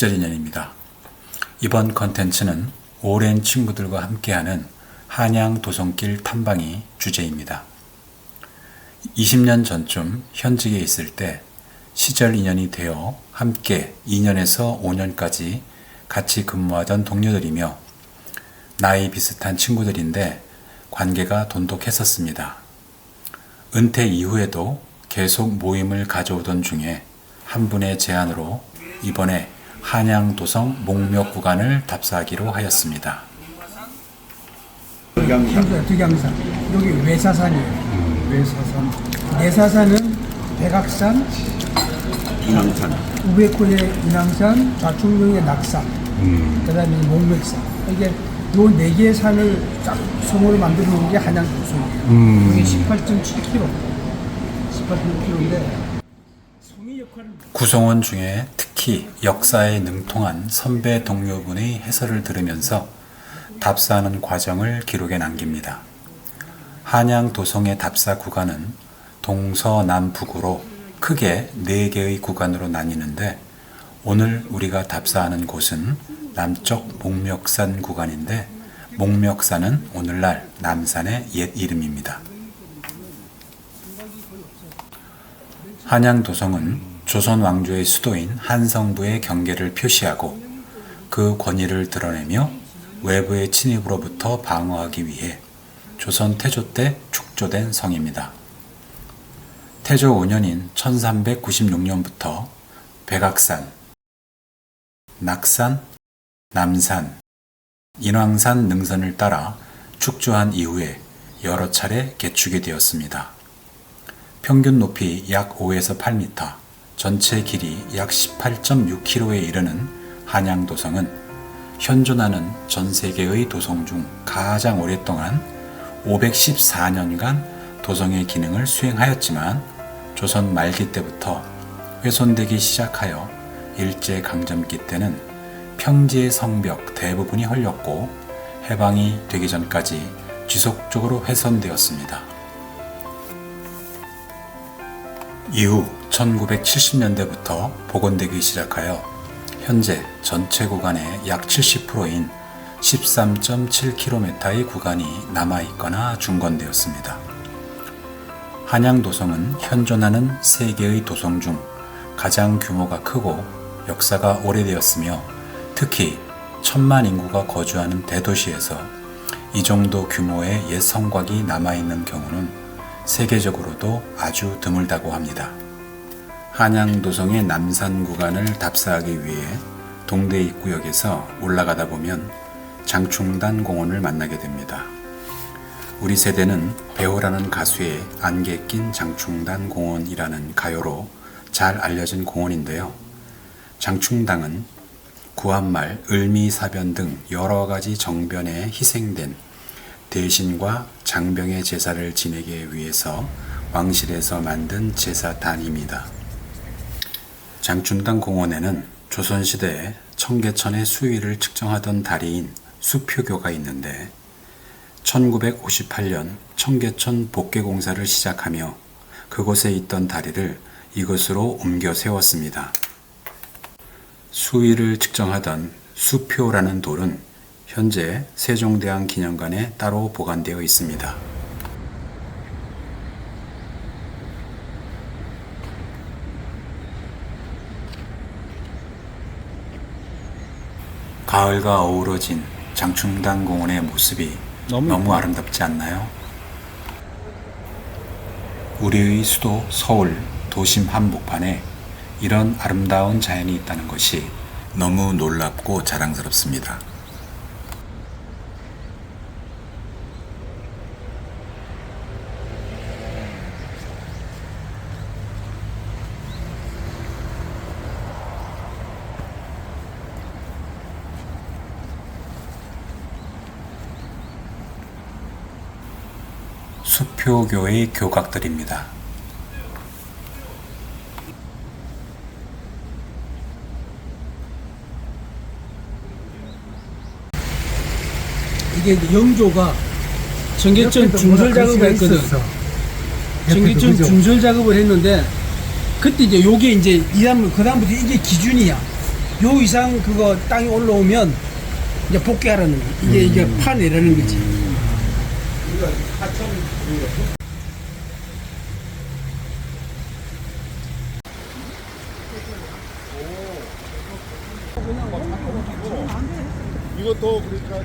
안녕하세요. 시절 인연입니다. 이번 컨텐츠는 오랜 친구들과 함께하는 한양 도성길 탐방이 주제입니다. 20년 전쯤 현직에 있을 때 시절 인연이 되어 함께 2년에서 5년까지 같이 근무하던 동료들이며 나이 비슷한 친구들인데 관계가 돈독했었습니다. 은퇴 이후에도 계속 모임을 가져오던 중에 한 분의 제안으로 이번에 한양 도성 목묘 구간을 답사하기로 하였습니다. 덕양산. 덕양산. 여기 외사산이에요. 외사산 내사산은 백악산, 인왕산. 우베코의 인왕산, 좌충룡의 낙산, 음. 그다음에 목맥산. 이게 요 네 개의 산을 쫙 성으로 만들어 놓은 게 한양 도성이에요. 음. 여기 18.7km, 18.7km인데 성의 역할을 구성원 중에 특히 역사에 능통한 선배 동료분의 해설을 들으면서 답사하는 과정을 기록에 남깁니다. 한양 도성의 답사 구간은 동서남북으로 크게 네 개의 구간으로 나뉘는데 오늘 우리가 답사하는 곳은 남쪽 목멱산 구간인데 목멱산은 오늘날 남산의 옛 이름입니다. 한양 도성은 조선 왕조의 수도인 한성부의 경계를 표시하고 그 권위를 드러내며 외부의 침입으로부터 방어하기 위해 조선 태조 때 축조된 성입니다. 태조 5년인 1396년부터 백악산, 낙산, 남산, 인왕산 능선을 따라 축조한 이후에 여러 차례 개축이 되었습니다. 평균 높이 약 5에서 8m, 전체 길이 약 18.6km에 이르는 한양도성은 현존하는 전 세계의 도성 중 가장 오랫동안 514년간 도성의 기능을 수행하였지만 조선 말기 때부터 훼손되기 시작하여 일제 강점기 때는 평지의 성벽 대부분이 헐렸고 해방이 되기 전까지 지속적으로 훼손되었습니다. 이후 1970년대부터 복원되기 시작하여 현재 전체 구간의 약 70%인 13.7km의 구간이 남아있거나 중건되었습니다. 한양도성은 현존하는 세계의 도성 중 가장 규모가 크고 역사가 오래되었으며 특히 천만 인구가 거주하는 대도시에서 이 정도 규모의 옛 성곽이 남아있는 경우는 세계적으로도 아주 드물다고 합니다. 한양도성의 남산 구간을 답사하기 위해 동대 입구역에서 올라가다 보면 장충단 공원을 만나게 됩니다. 우리 세대는 배우라는 가수의 안개 낀 장충단 공원이라는 가요로 잘 알려진 공원인데요. 장충당은 구한말, 을미사변 등 여러 가지 정변에 희생된 대신과 장병의 제사를 지내기 위해서 왕실에서 만든 제사단입니다. 장충당 공원에는 조선시대에 청계천의 수위를 측정하던 다리인 수표교가 있는데 1958년 청계천 복개공사를 시작하며 그곳에 있던 다리를 이곳으로 옮겨 세웠습니다. 수위를 측정하던 수표라는 돌은 현재 세종대왕 기념관에 따로 보관되어 있습니다. 가을과 어우러진 장충당 공원의 모습이 너무 너무, 아름답지 않나요? 우리의 수도 서울 도심 한복판에 이런 아름다운 자연이 있다는 것이 너무 놀랍고 자랑스럽습니다. 수표교의 교각들입니다. 이게 영조가 전기점 중설 작업을 했거든. 전기점? 중설 작업을 했는데 그때 이제 요게 이제 이 다음 그 다음부터 이게 기준이야. 요 이상 그거 땅이 올라오면 이제 복귀하라는 거. 이게 이게 파내라는 거지. 이것도 그러니까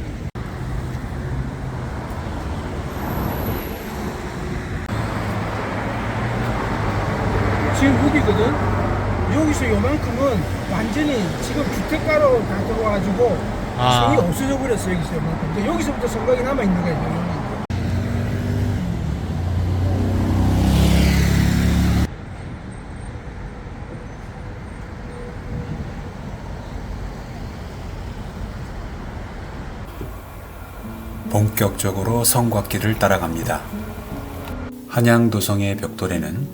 지금 여기거든. 여기서 요만큼은 완전히 지금 주택가로 다 들어와가지고 아. 성이 없어져 버렸어 여기서 요만큼. 근데 여기서부터 성곽이 남아 있는 거야. 본격적으로 성곽길을 따라갑니다. 한양도성의 벽돌에는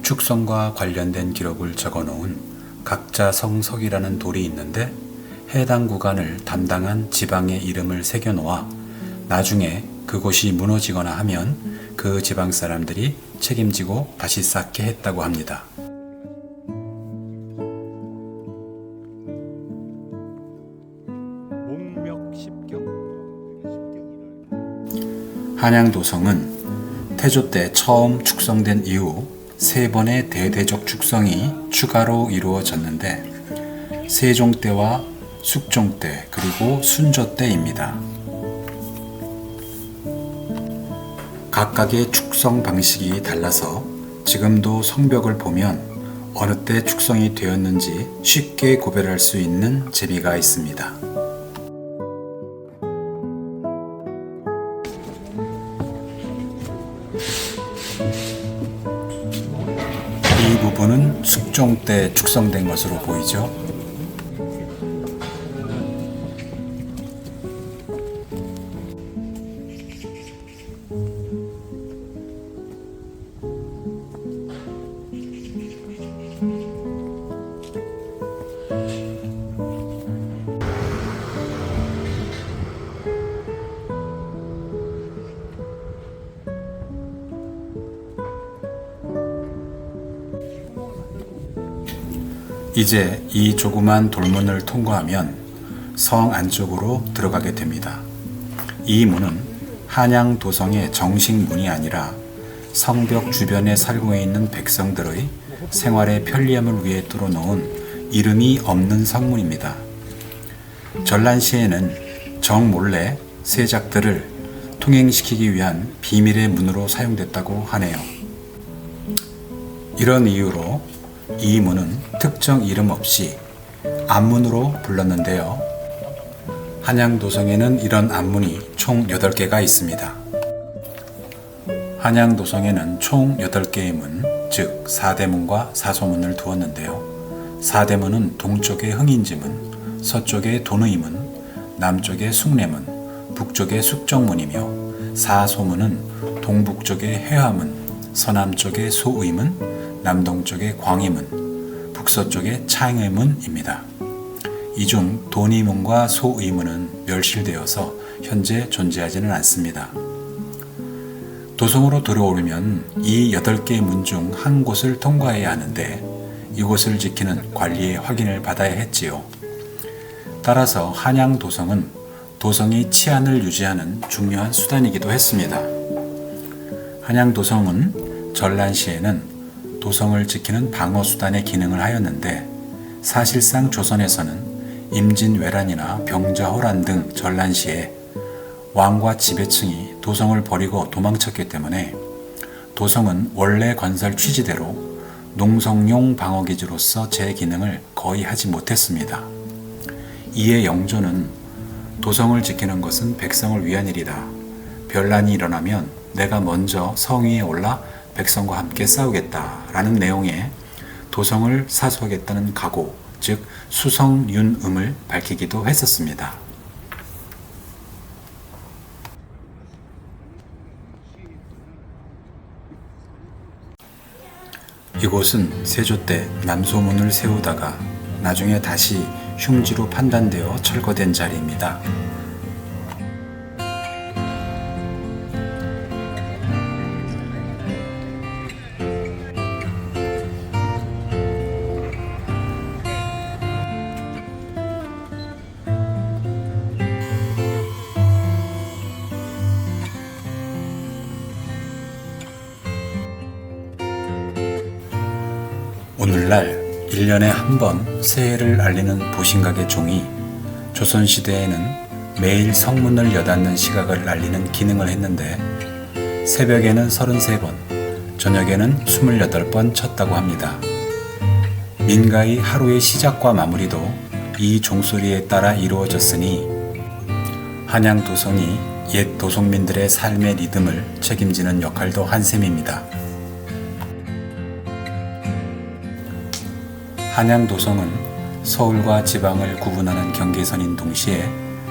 축성과 관련된 기록을 적어 놓은 각자 성석이라는 돌이 있는데 해당 구간을 담당한 지방의 이름을 새겨 놓아 나중에 그곳이 무너지거나 하면 그 지방 사람들이 책임지고 다시 쌓게 했다고 합니다. 한양도성은 태조 때 처음 축성된 이후 세 번의 대대적 축성이 추가로 이루어졌는데 세종 때와 숙종 때 그리고 순조 때입니다. 각각의 축성 방식이 달라서 지금도 성벽을 보면 어느 때 축성이 되었는지 쉽게 구별할 수 있는 재미가 있습니다. 때 축성된 것으로 보이죠. 이제 이 조그만 돌문을 통과하면 성 안쪽으로 들어가게 됩니다. 이 문은 한양 도성의 정식 문이 아니라 성벽 주변에 살고 있는 백성들의 생활의 편리함을 위해 뚫어놓은 이름이 없는 성문입니다. 전란 시에는 정 몰래 세작들을 통행시키기 위한 비밀의 문으로 사용됐다고 하네요. 이런 이유로 이 문은 특정 이름 없이 안문으로 불렀는데요. 한양도성에는 이런 안문이 총 8개가 있습니다. 한양도성에는 총 8개의 문, 즉 4대문과 4소문을 두었는데요. 4대문은 동쪽의 흥인지문, 서쪽의 돈의문, 남쪽의 숭례문, 북쪽의 숙정문이며 4소문은 동북쪽의 회화문, 서남쪽의 소의문, 남동쪽의 광의문, 북서쪽의 창의문입니다. 이 중 돈의문과 소의문은 멸실되어서 현재 존재하지는 않습니다. 도성으로 들어오려면 이 8개의 문 중 한 곳을 통과해야 하는데 이곳을 지키는 관리의 확인을 받아야 했지요. 따라서 한양 도성은 도성이 치안을 유지하는 중요한 수단이기도 했습니다. 한양 도성은 전란 시에는 도성을 지키는 방어 수단의 기능을 하였는데 사실상 조선에서는 임진왜란이나 병자호란 등 전란 시에 왕과 지배층이 도성을 버리고 도망쳤기 때문에 도성은 원래 건설 취지대로 농성용 방어기지로서 제 기능을 거의 하지 못했습니다. 이에 영조는 도성을 지키는 것은 백성을 위한 일이다. 변란이 일어나면 내가 먼저 성 위에 올라 백성과 함께 싸우겠다라는 내용의 도성을 사수하겠다는 각오, 즉 수성윤음을 밝히기도 했었습니다. 이곳은 세조 때 남소문을 세우다가 나중에 다시 흉지로 판단되어 철거된 자리입니다. 오늘날 1년에 한 번 새해를 알리는 보신각의 종이 조선시대에는 매일 성문을 여닫는 시각을 알리는 기능을 했는데 새벽에는 33번, 저녁에는 28번 쳤다고 합니다. 민가의 하루의 시작과 마무리도 이 종소리에 따라 이루어졌으니 한양 도성이 옛 도성민들의 삶의 리듬을 책임지는 역할도 한 셈입니다. 한양 도성은 서울과 지방을 구분하는 경계선인 동시에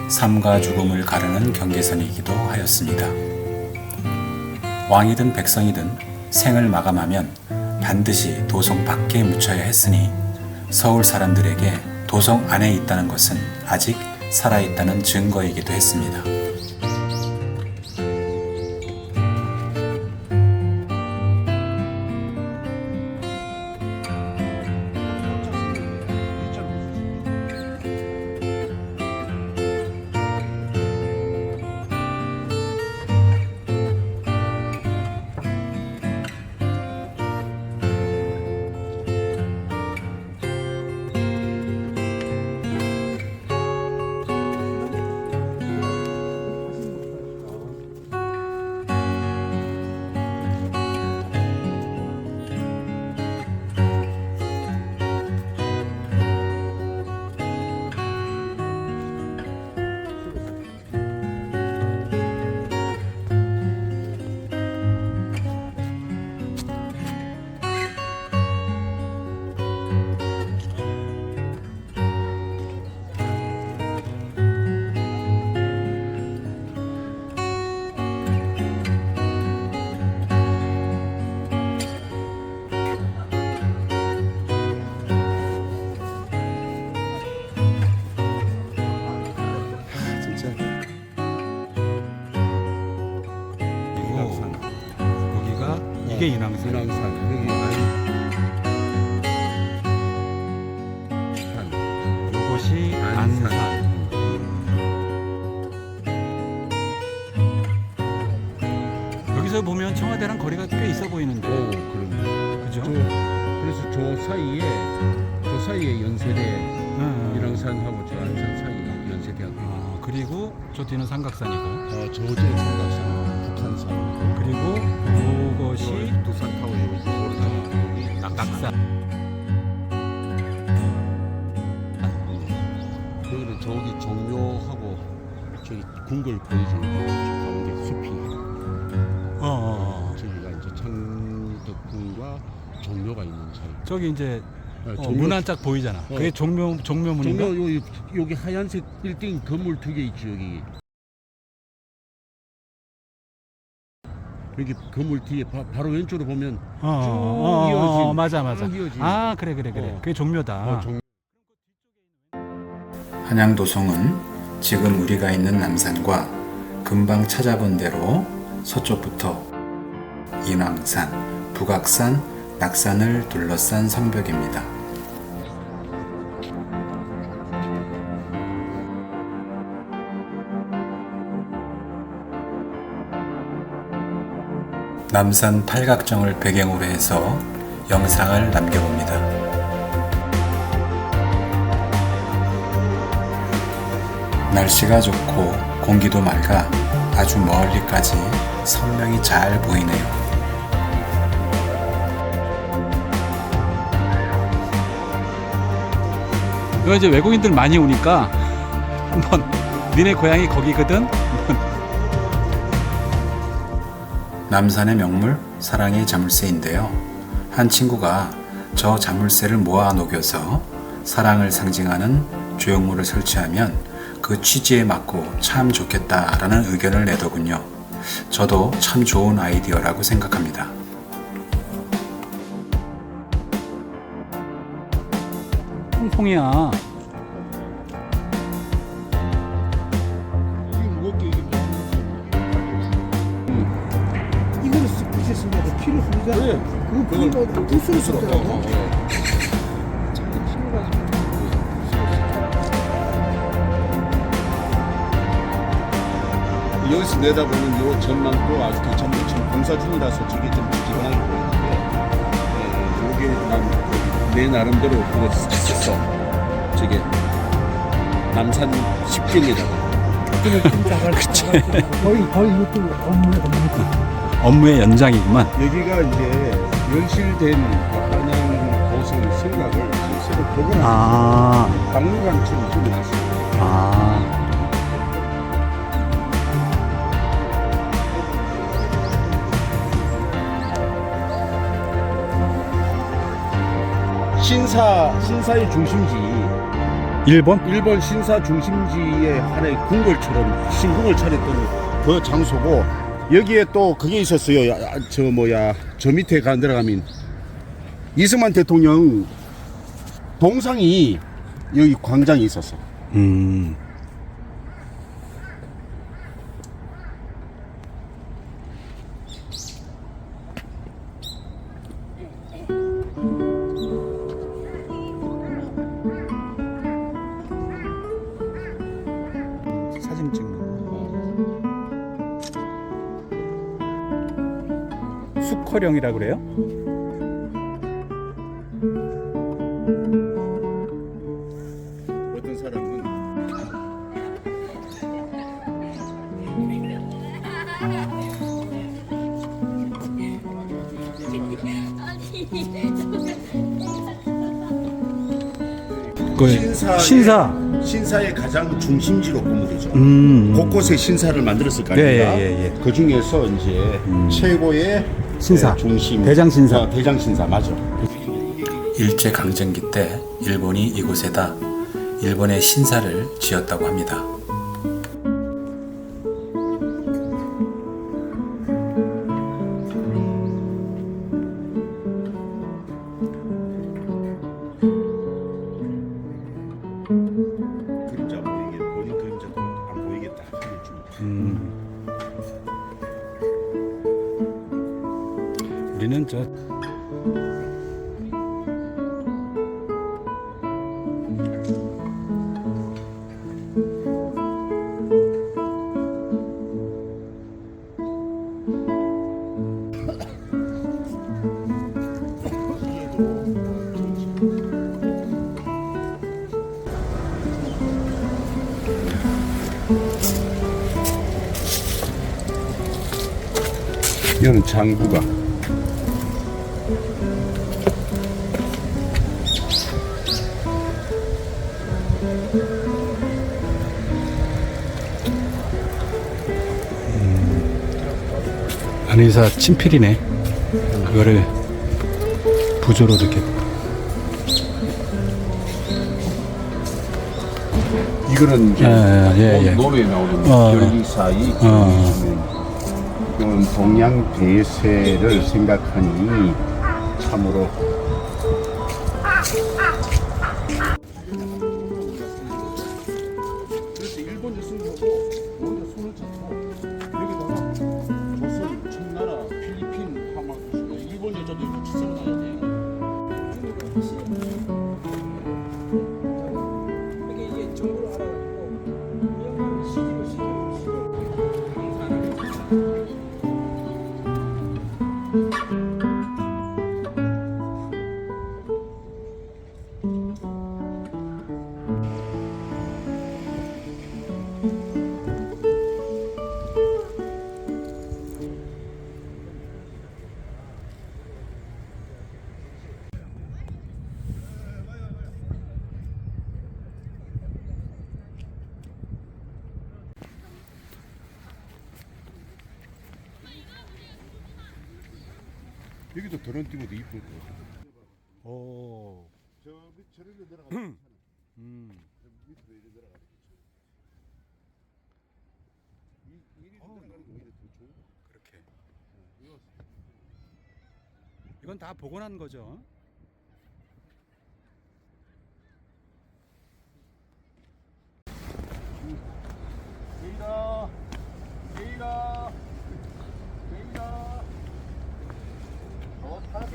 삶과 죽음을 가르는 경계선이기도 하였습니다. 왕이든 백성이든 생을 마감하면 반드시 도성 밖에 묻혀야 했으니 서울 사람들에게 도성 안에 있다는 것은 아직 살아있다는 증거이기도 했습니다. 이게 인왕산. 인왕산 여기 안 이것이 안산. 안산. 여기서 보면 청와대랑 거리가 꽤 있어 보이는데, 오 그럼요. 그죠? 저 그래서 저 사이에 저 사이에 연세대 응. 인왕산하고 저 안산 사이 연세대하고 아, 그리고 저 뒤는 삼각산이고, 어, 저제 삼각산 북한산 그리고 이 것이 두산 타워 여기 오른쪽 여기 낙산. 여기는 저기 정묘하고 저기 궁궐. 저 가운데 숲이 어, 어, 어. 저기가 이제 창덕궁과 종묘가 있는 사이. 저기 이제 아, 어, 종묘- 문 한 짝 보이잖아. 그게 종묘 종묘문인가? 종묘 여기 여기 하얀색 빌딩 건물 두 개 있지 여기. 여기 건물 뒤에 바, 로 왼쪽으로 보면 어, 어, 쭉 어, 어, 이어진, 어, 맞아 맞아. 쭉 이어진. 아 그래 그래 그래. 어. 그게 종묘다. 어, 종, 한양도성은 지금 우리가 있는 남산과 금방 찾아본 대로 서쪽부터 인왕산, 북악산, 낙산을 둘러싼 성벽입니다. 남산 팔각정을 배경으로 해서 영상을 남겨봅니다. 날씨가 좋고 공기도 맑아 아주 멀리까지 선명히 잘 보이네요. 이거 이제 외국인들 많이 오니까 한번 니네 고향이 거기거든. 남산의 명물 사랑의 자물쇠인데요. 한 친구가 저 자물쇠를 모아 녹여서 사랑을 상징하는 조형물을 설치하면 그 취지에 맞고 참 좋겠다라는 의견을 내더군요. 저도 참 좋은 아이디어라고 생각합니다. 홍콩이야. 그거 부스로 썼더라고. 여기서 내다보면 요 전망도 아직도 전부 지금 공사 중이라서 저게 좀 지저분하게 보이는데 예, 요게 난내 나름대로 그거 샀어. 저게 남산 10경에다가. 거의 거의 이것도 업무에 업무. 업무의 연장이구만. 여기가 이제 열실된 한양 고성 성곽을 새로 복원한 아, 박물관처럼 꾸며놨어요. 아. 신사 신사의 중심지 일본? 일본 신사 중심지의 하나의 궁궐처럼 신궁을 차렸던 그 장소고 여기에 또 그게 있었어요. 야, 저 뭐야 저 밑에 가 내려가면 이승만 대통령 동상이 여기 광장에 있었어. 음. 수커령이라 그래요? 어떤 사람은 그 신사의- 신사. 신사의 가장 중심지로 보면 되죠. 음. 곳곳에 신사를 만들었을 거 네, 아닙니까? 예, 예, 예. 그 중에서 이제 최고의 신사. 네, 중심 대장 신사. 어, 대장 신사 맞아. 일제 강점기 때 일본이 이곳에다 일본의 신사를 지었다고 합니다. 이거는 장부가 한의사 친필이네. 그거를 부조로 이렇게 이거는 이제 예, 예, 예. 노래에 나오는 어. 별리사이 어. 이건 동양 대세를 생각하니 참으로 도 드론 띄고도 이쁠 것 같아. 오. 저 밑, 저리로 내려가. 음. 밑으로 이렇게 내려가. 이, 이리 내려가는 게 오히려 더 좋은 거 그렇게. 이건 다 복원한 거죠. 게이다. 게이다. 게이다. 뭐? 좋다.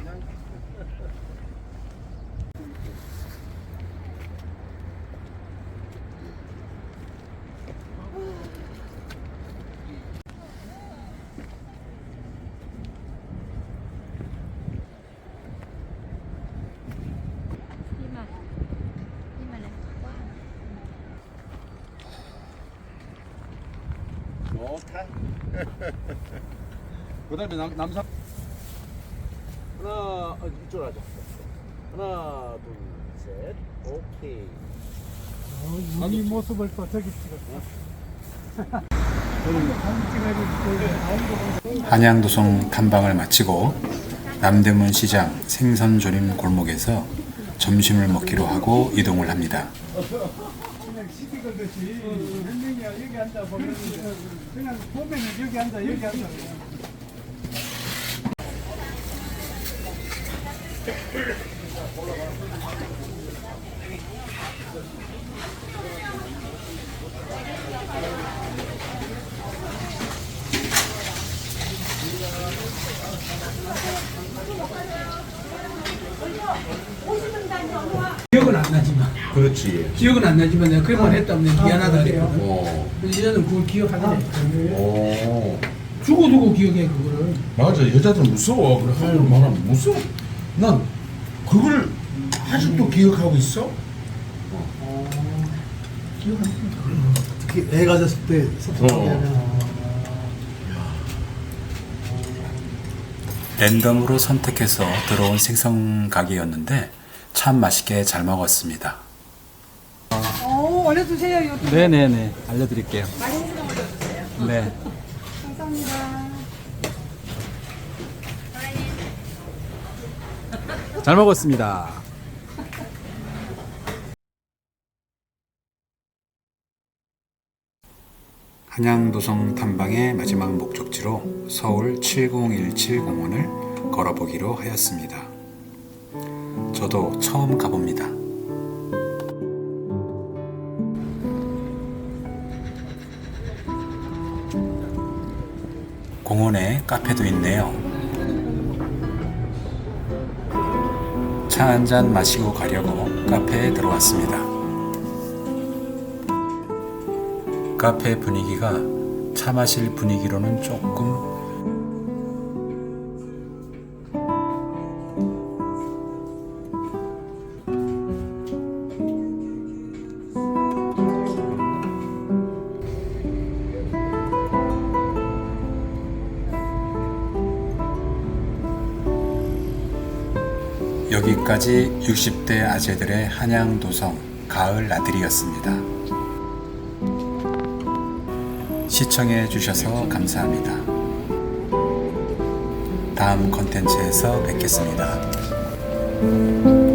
그 다음에 남, 남산 어, 이쪽으로 하자. 하나 둘 셋. 오케이. 어, 이 모습을 또 저기 찍었어. 찍어야지. 한양도성 탐방을 마치고 남대문 시장 생선조림 골목에서 점심을 먹기로 하고 이동을 합니다. 그냥 시비 걸듯이 현명이야 여기 앉아 보면 그냥 보면은 여기 앉아 여기 앉아. 기억은 안 나지만 그렇지. 기억은 안 나지만 내가 그말 했다면 미안하다 그랬거든. 어. 근데 여자는 그걸 기억하더래. 오. 죽어두고 기억해 그거를. 맞아 여자들 무서워 그래 하려고 말하면 무서워 난 그걸 아직도 기억하고 있어? 특히 애 가졌을 때 섭섭하게 하면. 랜덤으로 선택해서 들어온 생선 가게였는데 참 맛있게 잘 먹었습니다. 오, 올려주세요. 네네네. 알려드릴게요. 많이 해서 올려주세요. 네. 감사합니다. 잘 먹었습니다. 한양도성 탐방의 마지막 목적지로 서울 7017 공원을 걸어보기로 하였습니다. 저도 처음 가봅니다. 공원에 카페도 있네요. 차 한 잔 마시고 가려고 카페에 들어왔습니다. 카페 분위기가 차 마실 분위기로는 조금 여기까지 60대 아재들의 한양도성 가을 나들이였습니다. 시청해 주셔서 감사합니다. 다음 컨텐츠에서 뵙겠습니다.